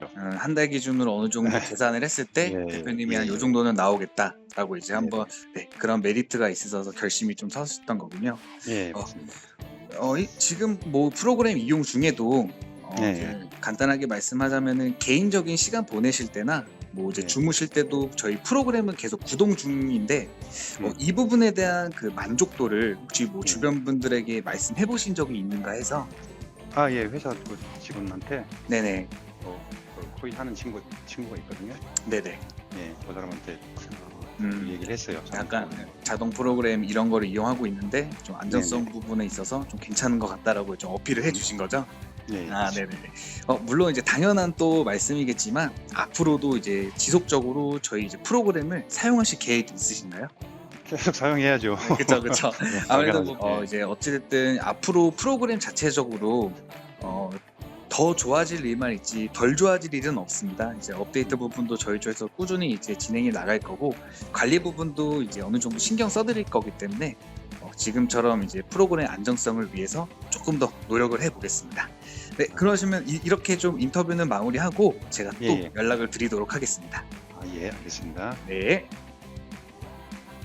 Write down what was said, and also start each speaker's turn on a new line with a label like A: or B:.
A: 어, 한달 기준으로 어느 정도 계산을 했을 때
B: 예,
A: 대표님이
B: 예,
A: 한
B: 예.
A: 요 정도는 나오겠다라고 이제 한번 네, 그런 메리트가 있어서 결심이 좀 서셨던 거군요.
B: 예,
A: 어. 어, 이- 지금 뭐 프로그램 이용 중에도 어,
B: 네.
A: 간단하게 말씀하자면은 개인적인 시간 보내실 때나 뭐 이제
B: 네.
A: 주무실 때도 저희 프로그램은 계속 구동 중인데 어,
B: 음.
A: 이 부분에 대한 그 만족도를 혹시 뭐
B: 네.
A: 주변 분들에게 말씀해 보신 적이 있는가 해서
B: 아, 예, 회사 그 직원한테
A: 네네
B: 어, 그 코인 하는 친구 친구가 있거든요.
A: 네네
B: 예, 그 사람한테 어,
A: 음.
B: 얘기를 했어요.
A: 약간 자동 프로그램 이런 거를 이용하고 있는데 좀 안전성 부분에 있어서 좀 괜찮은 것 같다라고 좀 어필을 해주신 거죠?
B: 예, 예,
A: 아, 네네. 어, 물론 이제 당연한 또 말씀이겠지만 앞으로도 이제 지속적으로 저희 이제 프로그램을 사용하실 계획 있으신가요?
B: 계속 사용해야죠.
A: 그렇죠, 그렇죠.
B: 예,
A: 아무래도. 뭐, 어,
B: 예.
A: 이제 어찌됐든 앞으로 프로그램 자체적으로 어, 더 좋아질 일만 있지 덜 좋아질 일은 없습니다. 이제 업데이트 부분도 저희 쪽에서 꾸준히 이제 진행이 나갈 거고 관리 부분도 이제 어느 정도 신경 써드릴 거기 때문에 어, 지금처럼 이제 프로그램 안정성을 위해서 조금 더 노력을 해보겠습니다. 네, 그러시면 이, 렇게좀 인터뷰는 마무리하고 제가 또
B: 예, 예.
A: 연락을 드리도록 하겠습니다.
B: 아, 예, 알겠습니다.
A: 네.